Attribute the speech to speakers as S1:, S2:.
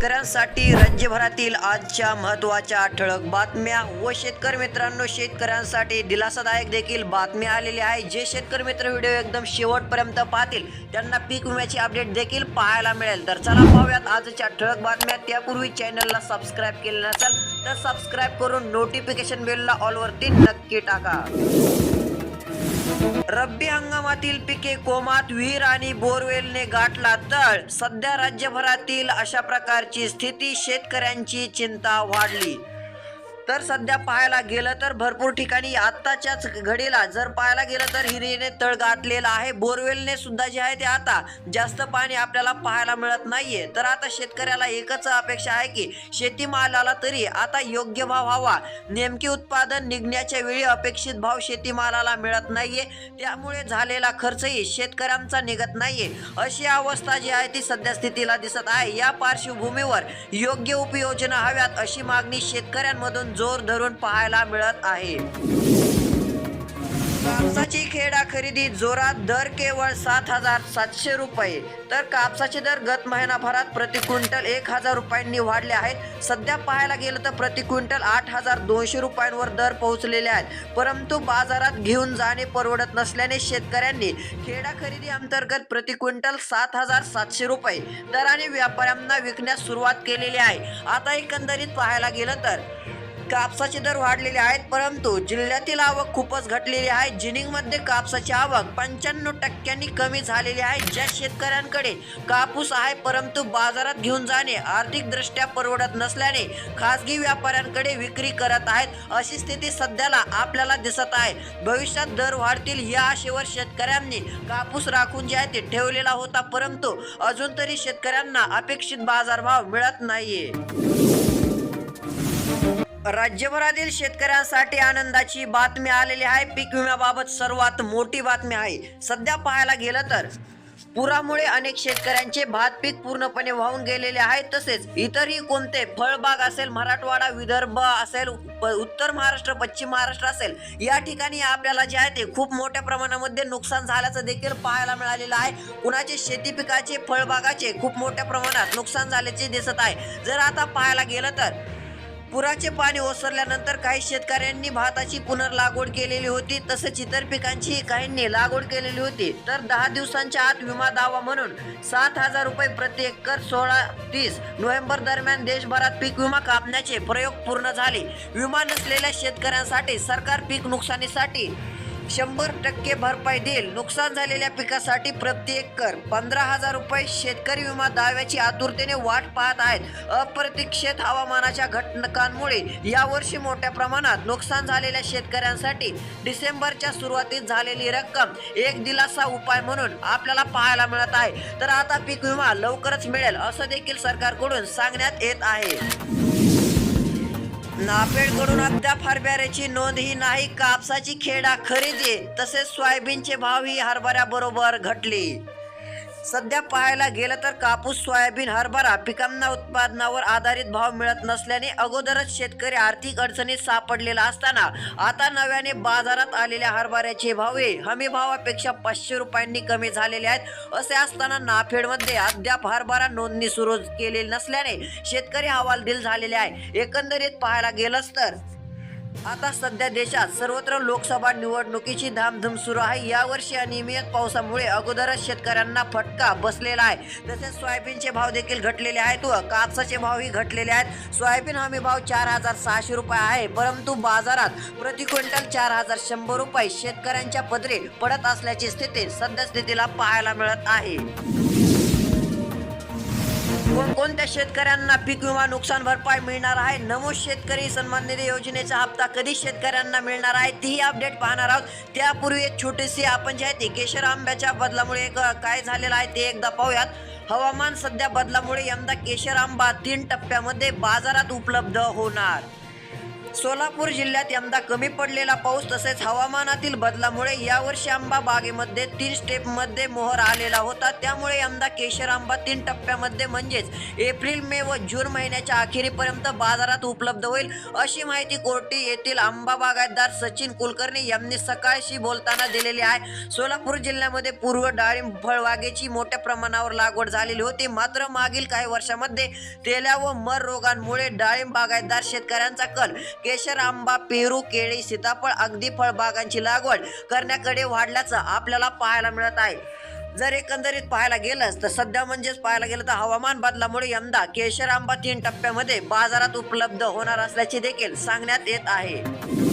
S1: शेतकऱ्यांसाठी राज्यभरातील आजच्या महत्त्वाच्या ठळक बातम्या व शेतकरी मित्रांनो शेतकऱ्यांसाठी दिलासादायक देखील बातम्या आलेल्या आहे. जे शेतकरी मित्र व्हिडिओ एकदम शेवटपर्यंत पाहतील त्यांना पीक विम्याची अपडेट देखील पाहायला मिळेल. तर चला पाहूयात आजच्या ठळक बातम्या. त्यापूर्वी चॅनलला सबस्क्राईब केले नसेल तर सबस्क्राईब करून नोटिफिकेशन बेलला ऑलवरती नक्की टाका. रब्बी हंगामातील पिके कोमात विहीर आणि बोरवेलने गाठला तळ. सध्या राज्यभरातील अशा प्रकारची स्थिती शेतकऱ्यांची चिंता वाढली. तर सध्या पाहायला गेलं तर भरपूर ठिकाणी आत्ताच्याच घडीला जर पाहायला गेलं तर हिरीने तळ गाठलेला आहे. बोरवेलने सुद्धा जे आहे ते आता जास्त पाणी आपल्याला पाहायला मिळत नाहीये. तर आता शेतकऱ्याला एकच अपेक्षा आहे की शेतीमालाला तरी आता योग्य भाव हवा. नेमके उत्पादन निघण्याच्या वेळी अपेक्षित भाव शेतीमालाला मिळत नाहीये. त्यामुळे झालेला खर्चही शेतकऱ्यांचा निघत नाहीये. अशी अवस्था जी आहे ती सध्या स्थितीला दिसत आहे. या पार्श्वभूमीवर योग्य उपयोजना हव्यात अशी मागणी शेतकऱ्यांमधून जोर धरून पाहायला मिळत आहे. कापसाची खेडा खरेदी जोरात दर केवळ सात हजार सातशे रुपये. तर कापसाचे दर गत महिनाभरात प्रति क्विंटल एक हजार रुपयांनी वाढले आहेत. सध्या पाहायला गेलं तर प्रति क्विंटल आठ हजार दोनशे रुपयांवर दर पोहोचलेले आहेत. परंतु बाजारात घेऊन जाणे परवडत नसल्याने शेतकऱ्यांनी खेडा खरेदी अंतर्गत प्रति क्विंटल सात हजार सातशे रुपये दराने व्यापाऱ्यांना विकण्यास सुरुवात केलेली आहे. आता एकंदरीत पाहायला गेलं तर कापसाचे दर वाढलेले आहेत परंतु जिल्ह्यातील आवक खूपच घटलेली आहे. जिनिंगमध्ये कापसाची आवक पंच्याण्णव टक्क्यांनी कमी झालेली आहे. ज्या शेतकऱ्यांकडे कापूस आहे परंतु बाजारात घेऊन जाणे आर्थिकदृष्ट्या परवडत नसल्याने खासगी व्यापाऱ्यांकडे विक्री करत आहेत. अशी स्थिती सध्याला आपल्याला दिसत आहे. भविष्यात दर वाढतील या आशेवर शेतकऱ्यांनी कापूस राखून जे आहे ते ठेवलेला होता परंतु अजून तरी शेतकऱ्यांना अपेक्षित बाजारभाव मिळत नाहीये. राज्यभरातील शेतकऱ्यांसाठी आनंदाची बातमी आलेली आहे. पीक विम्याबाबत सर्वात मोठी बातमी आहे. सध्या पाहायला गेलं तर पुरामुळे अनेक शेतकऱ्यांचे भात पीक पूर्णपणे वाहून गेलेले आहे. तसेच इतरही कोणते फळबाग असेल मराठवाडा विदर्भ असेल प- उत्तर महाराष्ट्र पश्चिम महाराष्ट्र असेल या ठिकाणी आपल्याला जे आहे ते खूप मोठ्या प्रमाणामध्ये नुकसान झाल्याचं देखील पाहायला मिळालेलं आहे. कुणाचे शेती पिकाचे फळबागाचे खूप मोठ्या प्रमाणात नुकसान झाल्याचे दिसत आहे. जर आता पाहायला गेलं तर पुराचे पाणी ओसरल्यानंतर काही शेतकऱ्यांनी भाताची पुनर्लागवड केलेली होती तसेच इतर पिकांची काहींनी लागवड केलेली होती. तर दहा दिवसांच्या आत विमा दावा म्हणून सात हजार रुपये प्रति एकर सोळा तीस नोव्हेंबर दरम्यान देशभरात पीक विमा कापण्याचे प्रयोग पूर्ण झाले. विमा नसलेल्या शेतकऱ्यांसाठी सरकार पीक नुकसानीसाठी शंभर टक्के भरपाई देईल. नुकसान झालेल्या पिकासाठी प्रति एकर पंधरा हजार रुपये शेतकरी विमा दाव्याची आतुरतेने वाट पाहत आहेत. अप्रतीक्षित हवामानाच्या घटकांमुळे यावर्षी मोठ्या प्रमाणात नुकसान झालेल्या शेतकऱ्यांसाठी डिसेंबरच्या सुरुवातीत झालेली रक्कम एक दिलासा उपाय म्हणून आपल्याला पाहायला मिळत आहे. तर आता पीक विमा लवकरच मिळेल असं देखील सरकारकडून सांगण्यात येत आहे. नाफेडकडून अद्याप हरभऱ्याची नोंद ही नाही. कापसाची खेडा खरेदी तसेच सोयाबीनचे भावही हरभऱ्याबरोबर घटले. सध्या पाहायला गेलं तर कापूस सोयाबीन हरभरा पिकांना उत्पादनावर आधारित भाव मिळत नसल्याने अगोदरच शेतकरी आर्थिक अडचणीत सापडलेला असताना आता नव्याने बाजारात आलेल्या हरभऱ्याचे भावे हमी भावापेक्षा पाचशे रुपयांनी कमी झालेले आहेत. असे असताना नाफेडमध्ये अद्याप हरभरा नोंदणी सुरू केलेली नसल्याने शेतकरी हवालदिल झालेले आहे. एकंदरीत पाहायला गेलंच तर आता सध्या देशात सर्वत्र लोकसभा निवडणुकीची धामधूम सुरू आहे. यावर्षी अनियमित पावसामुळे अगोदरच शेतकऱ्यांना फटका बसलेला आहे. तसेच सोयाबीनचे भाव देखील घटलेले आहेत व कापसाचे भावही घटलेले आहेत. सोयाबीन हमी भाव चार हजार सहाशे रुपये आहे. परंतु बाजारात प्रति क्विंटल चार हजार शंभर रुपये शेतकऱ्यांच्या पदरी पडत असल्याची स्थिती सध्या स्थितीला पाहायला मिळत आहे. कोणकोणत्या शेतकऱ्यांना पीक विमा नुकसान भरपाई मिळणार आहे? नमो शेतकरी सन्मान निधी योजनेचा हप्ता कधी शेतकऱ्यांना मिळणार आहे? तीही अपडेट पाहणार आहोत. त्यापूर्वी एक छोटीशी आपण जे आहे ते केशर आंब्याच्या बदलामुळे काय झालेलं आहे ते एकदा पाहूयात. हवामान सध्या बदलामुळे यंदा केशर आंबा तीन टप्प्यामध्ये बाजारात उपलब्ध होणार. सोलापूर जिल्ह्यात यंदा कमी पडलेला पाऊस तसेच हवामानातील बदलामुळे यावर्षी आंबा बागेमध्ये तीन स्टेपमध्ये मोहर आलेला होता. त्यामुळे यंदा केशर आंबा तीन टप्प्यामध्ये म्हणजेच एप्रिल मे व जून महिन्याच्या अखेरीपर्यंत बाजारात उपलब्ध होईल अशी माहिती कोर्टी येथील आंबा बागायतदार सचिन कुलकर्णी यांनी सकाळशी बोलताना दिलेली आहे. सोलापूर जिल्ह्यामध्ये पूर्व डाळिंब फळबागेची मोठ्या प्रमाणावर लागवड झालेली होती. मात्र मागील काही वर्षामध्ये तेल्या व मर रोगांमुळे डाळिंब बागायतदार शेतकऱ्यांचा कल केशर आंबा पेरू केळी सीताफळ अगदी फळबागांची लागवड करण्याकडे वाढल्याचं आपल्याला पाहायला मिळत आहे. जर एकंदरीत पाहायला गेलंच तर सध्या म्हणजेच पाहायला गेलं तर हवामान बदलामुळे यंदा केशर आंबा तीन टप्प्यामध्ये बाजारात उपलब्ध होणार असल्याचे देखील सांगण्यात येत आहे.